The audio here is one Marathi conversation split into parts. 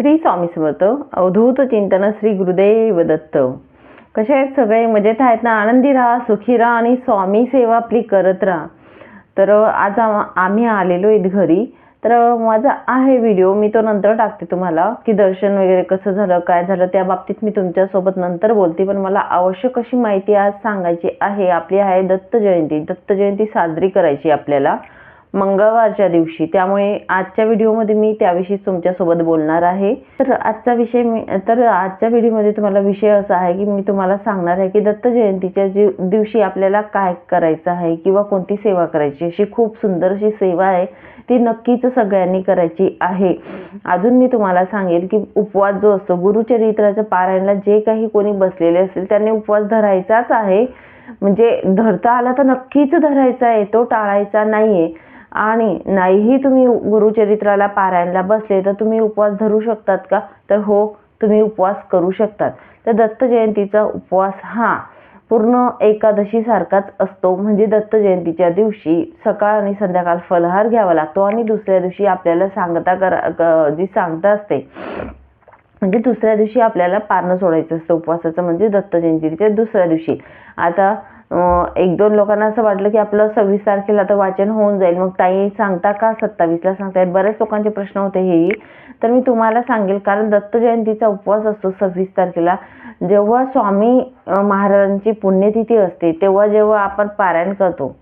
श्री स्वामी समर्थ अवधूत चिंतन श्री गुरुदेव दत्त कसे आहेत सगळे? मजेत आहेत ना? आनंदी राहा सुखी राहा आणि स्वामी सेवा आपली करत राहा. तर आज आम्ही आलेलो आहेत घरी. तर माझा आहे व्हिडिओ मी तो नंतर टाकते तुम्हाला की दर्शन वगैरे कसं झालं काय झालं त्या बाबतीत मी तुमच्यासोबत नंतर बोलते. पण मला आवश्यक अशी माहिती आज सांगायची आहे. आपली आहे दत्त जयंती. दत्त जयंती साजरी करायची आपल्याला. मंगळवारच्या दिवशी. त्यामुळे आजच्या व्हिडिओमध्ये मी त्याविषयी तुमच्यासोबत बोलणार आहे. तर आजचा विषय मी तर आजच्या व्हिडिओमध्ये तुम्हाला विषय असा आहे की मी तुम्हाला सांगणार आहे की दत्त जयंतीच्या दिवशी आपल्याला काय करायचं आहे किंवा कोणती सेवा करायची अशी खूप सुंदर अशी सेवा आहे. ती नक्कीच सगळ्यांनी करायची आहे. अजून मी तुम्हाला सांगेल की उपवास जो असतो गुरुचरित्राच्या पारायणला जे काही कोणी बसलेले असतील त्यांनी उपवास धरायचाच आहे. म्हणजे धरता आला तर नक्कीच धरायचा आहे. तो टाळायचा नाहीये. आणि नाहीही तुम्ही गुरुचरित्राला पारायणला बसले तर तुम्ही उपवास धरू शकतात का? तर हो तुम्ही उपवास करू शकतात. तर दत्त जयंतीचा उपवास हा पूर्ण एकादशी सारखाच असतो. म्हणजे दत्त जयंतीच्या दिवशी सकाळ आणि संध्याकाळ फलहार घ्यावा लागतो आणि दुसऱ्या दिवशी आपल्याला सांगता करा जी सांगता असते म्हणजे दुसऱ्या दिवशी आपल्याला पारणं सोडायचं असतं उपवासाचं म्हणजे दत्त जयंतीच्या दुसऱ्या दिवशी. आता एक दोन लोकांना असं वाटलं की आपलं सव्वीस तारखेला तर वाचन होऊन जाईल. मग ताई सांगता का सत्तावीसला? सांगता येईल लोकांचे प्रश्न होते हेही तर मी तुम्हाला सांगेल कारण दत्त जयंतीचा उपवास असतो सव्वीस तारखेला. जेव्हा स्वामी महाराजांची पुण्यतिथी असते तेव्हा जेव्हा आपण पारायण करतो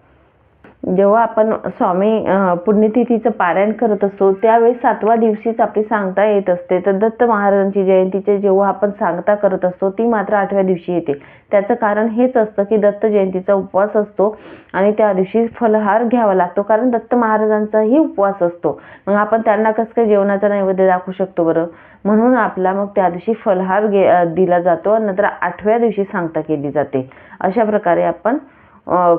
जेव्हा आपण स्वामी पुण्यतिथीचं पारायण करत असतो त्यावेळी सातवा दिवशीच आपली सांगता येत असते. तर दत्त महाराजांची जयंतीचे जेव्हा आपण सांगता करत असतो ती मात्र आठव्या दिवशी येते. त्याचं कारण हेच असतं की दत्त जयंतीचा उपवास असतो आणि त्या दिवशी फलहार घ्यावा लागतो कारण दत्त महाराजांचाही उपवास असतो. मग आपण त्यांना कसं काय जेवणाचा नैवेद्य दाखवू शकतो बरं? म्हणून आपला मग त्या दिवशी फलहार घे दिला जातो नंतर आठव्या दिवशी सांगता केली जाते. अशा प्रकारे आपण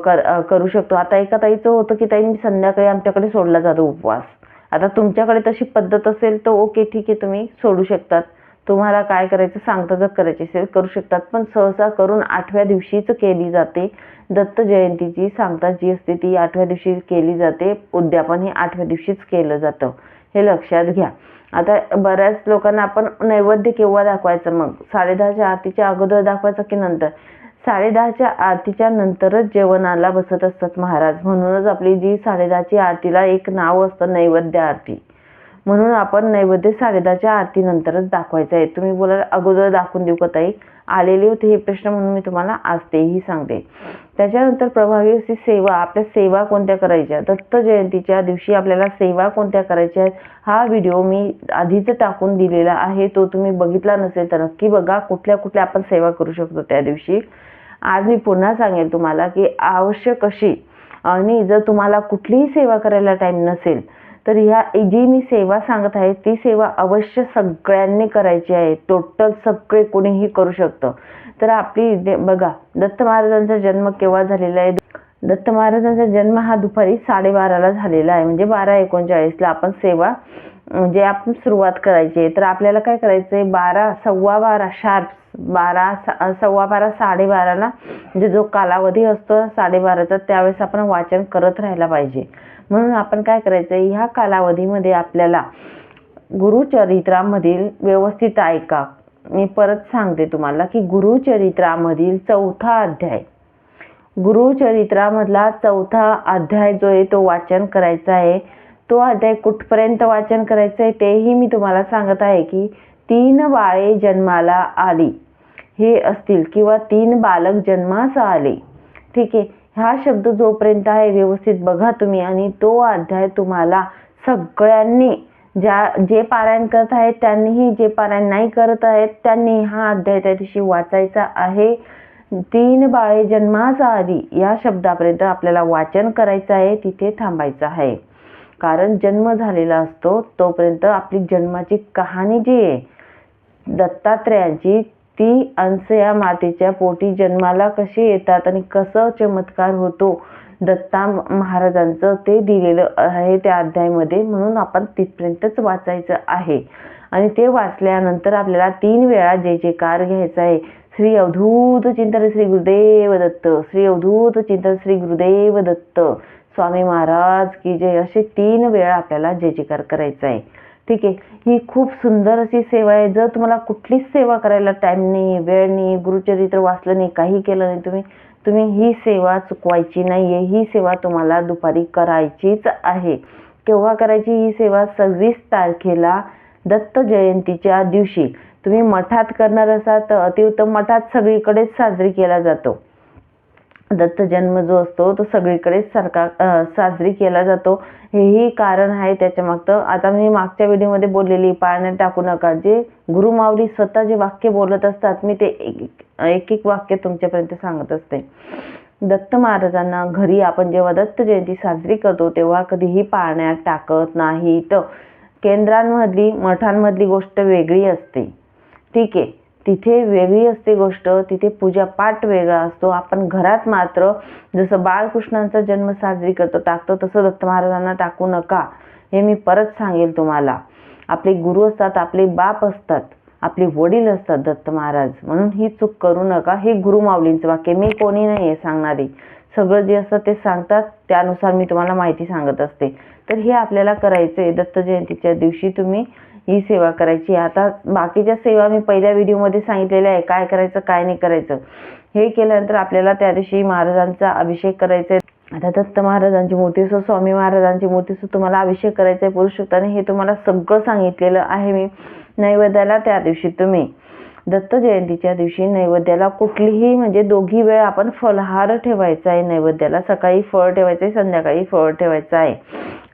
कर करू शकतो. आता एका ताईचं होतं की ताई मी संध्याकाळी आमच्याकडे सोडला जातो उपवास. आता तुमच्याकडे तशी पद्धत असेल तर ओके ठीक आहे तुम्ही सोडू शकतात. तुम्हाला काय करायचं सांगता जर करायची असेल करू शकतात. पण सहसा करून आठव्या दिवशीच केली जाते. दत्त जयंतीची सांगता जी असते ती आठव्या दिवशी केली जाते. उद्यापन हे आठव्या दिवशीच केलं जातं. हे लक्षात घ्या. आता बऱ्याच लोकांना आपण नैवेद्य केव्हा दाखवायचं? मग साडेदहाच्या आरतीच्या अगोदर दाखवायचं की नंतर? साडेदहाच्या आरतीच्या नंतरच जेवणाला बसत असतात महाराज. म्हणूनच आपली जी साडेदहाची आरतीला एक नाव असतं नैवेद्य आरती. म्हणून आपण नैवेद्य साडेदहाच्या आरतीनंतरच दाखवायचं आहे. तुम्ही बोला अगोदर दाखवून देऊ का ताई? आलेले होते हे प्रश्न म्हणून मी तुम्हाला आज तेही सांगते. त्याच्यानंतर प्रभावी अशी सेवा आपल्या सेवा कोणत्या करायच्या? दत्त जयंतीच्या दिवशी आपल्याला सेवा कोणत्या करायच्या आहेत? हा व्हिडिओ मी आधीच टाकून दिलेला आहे. तो तुम्ही बघितला नसेल तर नक्की बघा. कुठल्या कुठल्या आपण सेवा करू शकतो त्या दिवशी? आज मी पुन्हा सांगेल तुम्हाला की आवश्यक अशी आणि जर तुम्हाला कुठलीही सेवा करायला टाईम नसेल तर ह्या जी मी सेवा सांगत आहे ती सेवा अवश्य सगळ्यांनी करायची आहे. टोटल सगळे कोणीही करू शकतं. तर आपली बघा दत्त महाराजांचा जन्म केव्हा झालेला आहे? दत्त महाराजांचा जन्म हा दुपारी साडेबाराला झालेला आहे म्हणजे बारा एकोणचाळीसला. आपण सेवा म्हणजे आपण सुरुवात करायची. आहे तर आपल्याला काय करायचं आहे बारा सव्वा बारा शार्प बारा सव्वा बारा साडेबाराला म्हणजे जो कालावधी असतो साडेबाराचा त्यावेळेस आपण वाचन करत राहायला पाहिजे. म्हणून आपण काय करायचं आहे ह्या कालावधीमध्ये आपल्याला गुरुचरित्रामधील व्यवस्थित ऐका. मी परत सांगते तुम्हाला की गुरुचरित्रामधील चौथा अध्याय. गुरुचरित्रामधला चौथा अध्याय जो आहे तो वाचन करायचा आहे. तो अध्याय कुठपर्यंत वाचन करायचं आहे तेही मी तुम्हाला सांगत आहे की तीन बाळे जन्माला आली. हे असतील किंवा तीन बालक जन्मास आले. ठीक आहे. हा शब्द जोपर्यंत आहे व्यवस्थित बघा तुम्ही आणि तो अध्याय तुम्हाला सगळ्यांनी ज्या जे पारायण करत आहेत त्यांनीही जे पारायण नाही करत आहेत त्यांनी हा अध्याय त्या दिवशी वाचायचा आहे. तीन बाळे जन्माचा आली या शब्दापर्यंत आपल्याला वाचन करायचं आहे तिथे थांबायचं आहे. कारण जन्म झालेला असतो तोपर्यंत आपली जन्माची कहाणी जी आहे दत्तात्रयाची ती अंस या मातेच्या पोटी जन्माला कशी येतात आणि कसं चमत्कार होतो दत्ता महाराजांचं ते दिलेलं आहे त्या अध्यायामध्ये म्हणून आपण तिथपर्यंतच वाचायचं आहे. आणि ते वाचल्यानंतर आपल्याला तीन वेळा ज्याचे कार घ्यायचं आहे श्री अवधूत चिंतन श्री गुरुदेव दत्त श्री अवधूत चिंतन श्री गुरुदेव दत्त स्वामी महाराज की जय असे तीन वेळा आपल्याला जय जयकार करायचा आहे ठीक आहे? ही खूप सुंदर अशी सेवा आहे. जर तुम्हाला कुठलीच सेवा करायला टाईम नाही वेळ नाही गुरुचरित्र वाचलं नाही काही केलं नाही तुम्ही तुम्ही ही सेवा चुकवायची नाही आहे ही सेवा तुम्हाला दुपारी करायचीच आहे. केव्हा करायची? ही सेवा सव्वीस तारखेला दत्त जयंतीच्या दिवशी. तुम्ही मठात करणार असाल तर अतिउत्तम मठात सगळीकडेच साजरी केला जातो. दत्त जन्म जो असतो तो सगळीकडेच सरका साजरी केला जातो. हेही कारण आहे त्याच्या मागचं आता मी मागच्या व्हिडिओमध्ये बोललेली पाळण्यात टाकू नका. जे गुरुमावली स्वतः जे वाक्य बोलत असतात मी ते एक एक वाक्य तुमच्यापर्यंत सांगत असते. दत्त महाराजांना घरी आपण जेव्हा दत्त जयंती साजरी करतो तेव्हा कधीही पाळण्यात टाकत नाही तर केंद्रांमधली मठांमधली गोष्ट वेगळी असते. ठीक आहे. तिथे वेगळी असते गोष्ट तिथे पूजा पाठ वेगळा असतो. आपण घरात मात्र जसं बाळकृष्णांचा जन्म साजरी करतो टाकतो तसं दत्त महाराजांना टाकू नका हे मी परत सांगेल तुम्हाला. आपले गुरु असतात आपले बाप असतात आपले वडील असतात दत्त महाराज. म्हणून ही चूक करू नका. हे गुरु माऊलींचं वाक्य मी कोणी नाही आहे सांगणारी. सगळं जे असतं ते सांगतात. त्यानुसार मी तुम्हाला माहिती सांगत असते. तर हे आपल्याला करायचं आहे दत्त जयंतीच्या दिवशी तुम्ही ही सेवा करायची. आता बाकीच्या सेवा मी पहिल्या व्हिडिओमध्ये सांगितलेल्या आहे काय करायचं काय नाही करायचं. हे केल्यानंतर आपल्याला त्या दिवशी महाराजांचा अभिषेक करायचा आहे. आता दत्त महाराजांची मूर्ती असो स्वामी महाराजांची मूर्ती असो तुम्हाला अभिषेक करायचा आहे पुरुषोत्ताने हे तुम्हाला सगळं सांगितलेलं आहे मी नैवेद्याला त्या दिवशी तुम्ही. दत्त जयंतीच्या दिवशी नैवेद्याला कुठलीही म्हणजे दोघी वेळ आपण फलहार ठेवायचा आहे नैवेद्याला. सकाळी फळ ठेवायचं आहे संध्याकाळी फळ ठेवायचं आहे.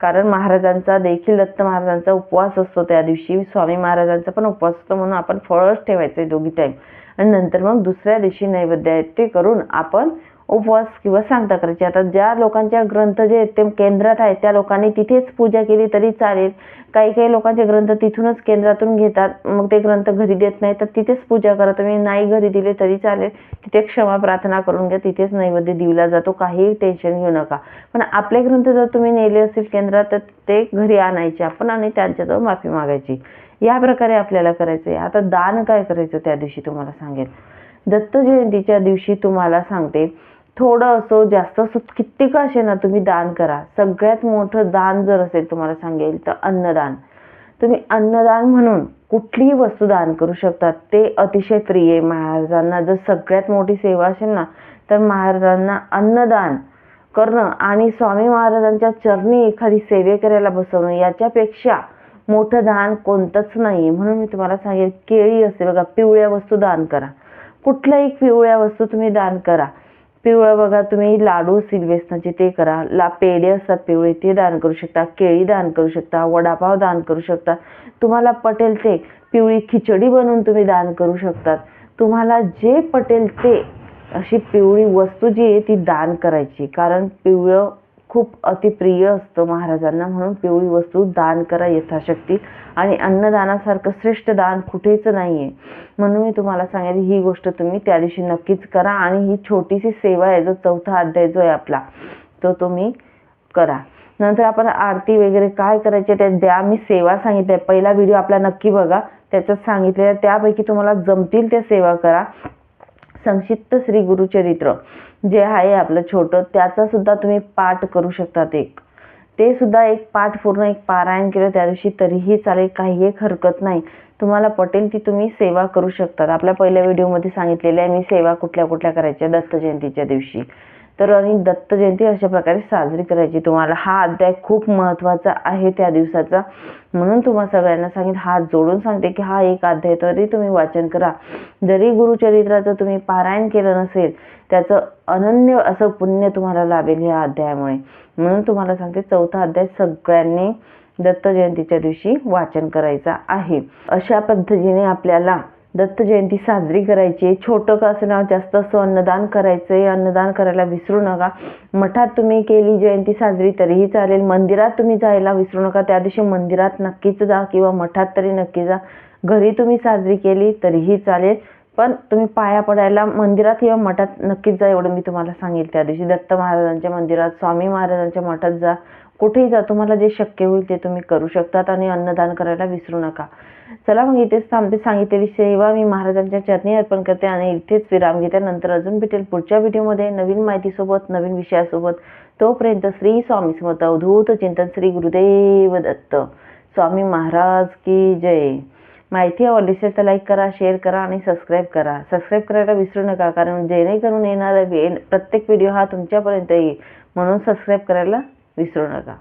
कारण महाराजांचा देखील दत्त महाराजांचा उपवास असतो त्या दिवशी. स्वामी महाराजांचा पण उपवास असतो म्हणून आपण फळच ठेवायचं आहे दोघी टाईम आणि नंतर मग दुसऱ्या दिवशी नैवेद्य आहेत ते करून आपण उपवास किंवा सांगता करायची. आता ज्या लोकांच्या ग्रंथ जे आहेत ते केंद्रात आहेत त्या लोकांनी तिथेच पूजा केली तरी चालेल. काही काही लोकांचे ग्रंथ तिथूनच केंद्रातून घेतात. मग ते ग्रंथ घरी देत नाही तर तिथेच पूजा करा. तुम्ही नाही घरी दिले तरी चालेल. तिथे क्षमा प्रार्थना करून घ्या. तिथेच नैवेद्य दिला जातो. काही टेन्शन घेऊ नका. पण आपले ग्रंथ जर तुम्ही नेले असतील केंद्रात तर ते घरी आणायचे आपण आणि त्यांच्याजवळ माफी मागायची. या प्रकारे आपल्याला करायचं आहे आता दान काय करायचं त्या दिवशी तुम्हाला सांगेल दत्त जयंतीच्या दिवशी तुम्हाला सांगते. थोडं असो जास्त असो किती का असे ना तुम्ही दान करा. सगळ्यात मोठं दान जर असेल तुम्हाला सांगेल तर अन्नदान. तुम्ही अन्नदान म्हणून कुठलीही वस्तू दान करू शकता. ते अतिशय प्रिय आहे महाराजांना. जर सगळ्यात मोठी सेवा असेल ना तर महाराजांना अन्नदान करणं आणि स्वामी महाराजांच्या चरणी एखादी सेवे करायला बसवणं याच्यापेक्षा मोठं दान कोणतंच नाही म्हणून मी तुम्हाला सांगेल केळी असते बघा पिवळ्या वस्तू दान करा. कुठल्याही पिवळ्या वस्तू तुम्ही दान करा. पिवळं बघा तुम्ही लाडू सिल्वेसनाचे ते करा. ला पेढे असतात पिवळे ते दान करू शकता. केळी दान करू शकता. वडापाव दान करू शकता. तुम्हाला पटेल ते पिवळी खिचडी बनवून तुम्ही दान करू शकतात. तुम्हाला जे पटेल ते अशी पिवळी वस्तू जी आहे ती दान करायची कारण पिवळं खूप अतिप्रिय असतं महाराजांना म्हणून पिवळी वस्तू दान करा यथाशक्ती. आणि अन्नदानासारखं श्रेष्ठ दान कुठेच नाही आहे म्हणून मी तुम्हाला सांगेल ही गोष्ट तुम्ही त्या दिवशी नक्कीच करा आणि ही छोटीशी सेवा आहे जो चौथा अध्याय जो आहे आपला तो तुम्ही करा. नंतर आपण आरती वगैरे काय करायचे त्या द्या मी सेवा सांगितल्या. पहिला व्हिडिओ आपला नक्की बघा. त्याच्यात सांगितलेल्या त्यापैकी तुम्हाला जमतील त्या सेवा करा. संक्षिप्त श्री गुरुचरित्र जे आहे आपलं छोटं त्याचा सुद्धा तुम्ही पाठ करू शकतात एक. ते सुद्धा एक पाठ पूर्ण एक पारायण केलं त्या दिवशी तरीही चालेल काही एक हरकत नाही. तुम्हाला पटेल ती तुम्ही सेवा करू शकतात. आपल्या पहिल्या व्हिडिओमध्ये सांगितलेलं आहे मी सेवा कुठल्या कुठल्या करायच्या दत्त जयंतीच्या दिवशी. तर आणि दत्त जयंती अशा प्रकारे साजरी करायची. तुम्हाला हा अध्याय खूप महत्त्वाचा आहे त्या दिवसाचा. म्हणून तुम्हा सगळ्यांना सांगेल हात जोडून सांगते की हा एक अध्याय तरी तुम्ही वाचन करा. जरी गुरुचरित्राचं तुम्ही पारायण केलं नसेल त्याचं अनन्य असं पुण्य तुम्हाला लाभेल ह्या अध्यायामुळे. म्हणून तुम्हाला सांगते चौथा अध्याय सगळ्यांनी दत्त जयंतीच्या दिवशी वाचन करायचा आहे. अशा पद्धतीने आपल्याला दत्त जयंती साजरी करायची आहे. छोटं का असं ना जास्त असं अन्नदान करायचं आहे अन्नदान करायला विसरू नका. मठात तुम्ही केली जयंती साजरी तरीही चालेल. मंदिरात तुम्ही जायला विसरू नका. त्या दिवशी मंदिरात नक्कीच जा किंवा मठात तरी नक्की जा. घरी तुम्ही साजरी केली तरीही चालेल. पण तुम्ही पाया पडायला मंदिरात किंवा मठात नक्कीच जा एवढं मी तुम्हाला सांगेल. त्या दिवशी दत्त महाराजांच्या मंदिरात स्वामी महाराजांच्या मठात जा. कुठेही जा तुम्हाला जे शक्य होईल ते तुम्ही करू शकतात आणि अन्नदान करायला विसरू नका. चला मग इथेच थांबते. सांगितलेली सेवा मी महाराजांच्या चरणी अर्पण करते आणि इथेच विराम घेते. नंतर अजून भेटेल पुढच्या व्हिडिओमध्ये नवीन माहितीसोबत नवीन विषयासोबत. तोपर्यंत श्री स्वामी समर्थ. अवधूत चिंतन श्री गुरुदेव दत्त. स्वामी महाराज की जय. माहिती आवडली असेल तर लाईक करा शेअर करा आणि सबस्क्राईब करा. सबस्क्राईब करायला विसरू नका कारण जेणेकरून येणारा प्रत्येक व्हिडिओ हा तुमच्यापर्यंत येईल. म्हणून सबस्क्राईब करायला विसरू नका